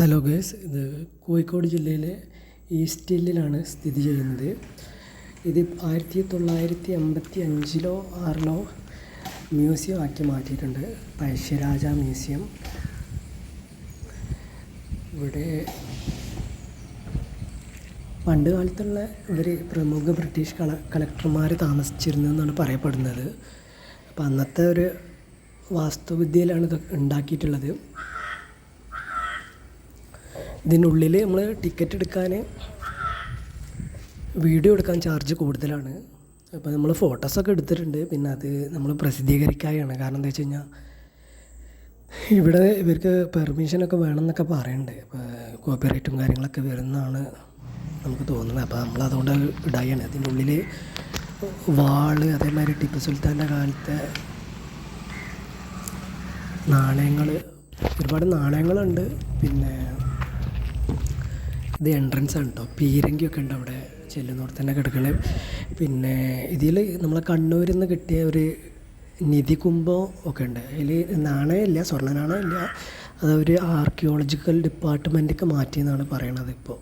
Hello guys ഇത് കോഴിക്കോട് ജില്ലയിലെ east ഹില്ലിലാണ് സ്ഥിതി ചെയ്യുന്നത്. ഇത് ആയിരത്തി തൊള്ളായിരത്തി അമ്പത്തി അഞ്ചിലോ ആറിലോ മ്യൂസിയം ആക്കി മാറ്റിയിട്ടുണ്ട്. പഴശ്ശിരാജ മ്യൂസിയം. ഇവിടെ പണ്ട് കാലത്തുള്ള ഒരു പ്രമുഖ ബ്രിട്ടീഷ് കള കളക്ടർമാർ താമസിച്ചിരുന്നു എന്നാണ് പറയപ്പെടുന്നത്. അപ്പം അന്നത്തെ ഒരു വാസ്തുവിദ്യയിലാണ് ഇത് ഉണ്ടാക്കിയിട്ടുള്ളത്. ഇതിനുള്ളിൽ നമ്മൾ ടിക്കറ്റ് എടുക്കാൻ വീഡിയോ എടുക്കാൻ ചാർജ് കൂടുതലാണ്. അപ്പോൾ നമ്മൾ ഫോട്ടോസൊക്കെ എടുത്തിട്ടുണ്ട്. പിന്നെ അത് നമ്മൾ പ്രസിദ്ധീകരിക്കാനാണ് കാരണം എന്താ വെച്ച് കഴിഞ്ഞാൽ ഇവിടെ ഇവർക്ക് പെർമിഷനൊക്കെ വേണമെന്നൊക്കെ പറയുന്നുണ്ട് അപ്പോൾ കോപ്പിറൈറ്റും കാര്യങ്ങളൊക്കെ വരുന്നതാണ് നമുക്ക് തോന്നുന്നത്. അപ്പോൾ നമ്മൾ അതുകൊണ്ട് ഇടായാണ്. അതിനുള്ളിൽ വാൾ അതേമാതിരി ടിപ്പു സുൽത്താന്റെ കാലത്തെ നാണയങ്ങൾ ഒരുപാട് നാണയങ്ങളുണ്ട്. പിന്നെ ഇത് എൻട്രൻസ് ആണ് കേട്ടോ പീരങ്കിയൊക്കെ ഉണ്ട് അവിടെ ചെല്ലുന്നിടത്ത് തന്നെ കിടക്കുന്നത് പിന്നെ ഇതിൽ നമ്മളെ കണ്ണൂരിൽ നിന്ന് കിട്ടിയ ഒരു നിധി കുംഭം ഒക്കെ ഉണ്ട്. അതിൽ നാണയമില്ല സ്വർണ നാണയമില്ല അത് ഒരു ആർക്കിയോളജിക്കൽ ഡിപ്പാർട്ട്മെന്റൊക്കെ മാറ്റിയെന്നാണ് പറയണത് ഇപ്പോൾ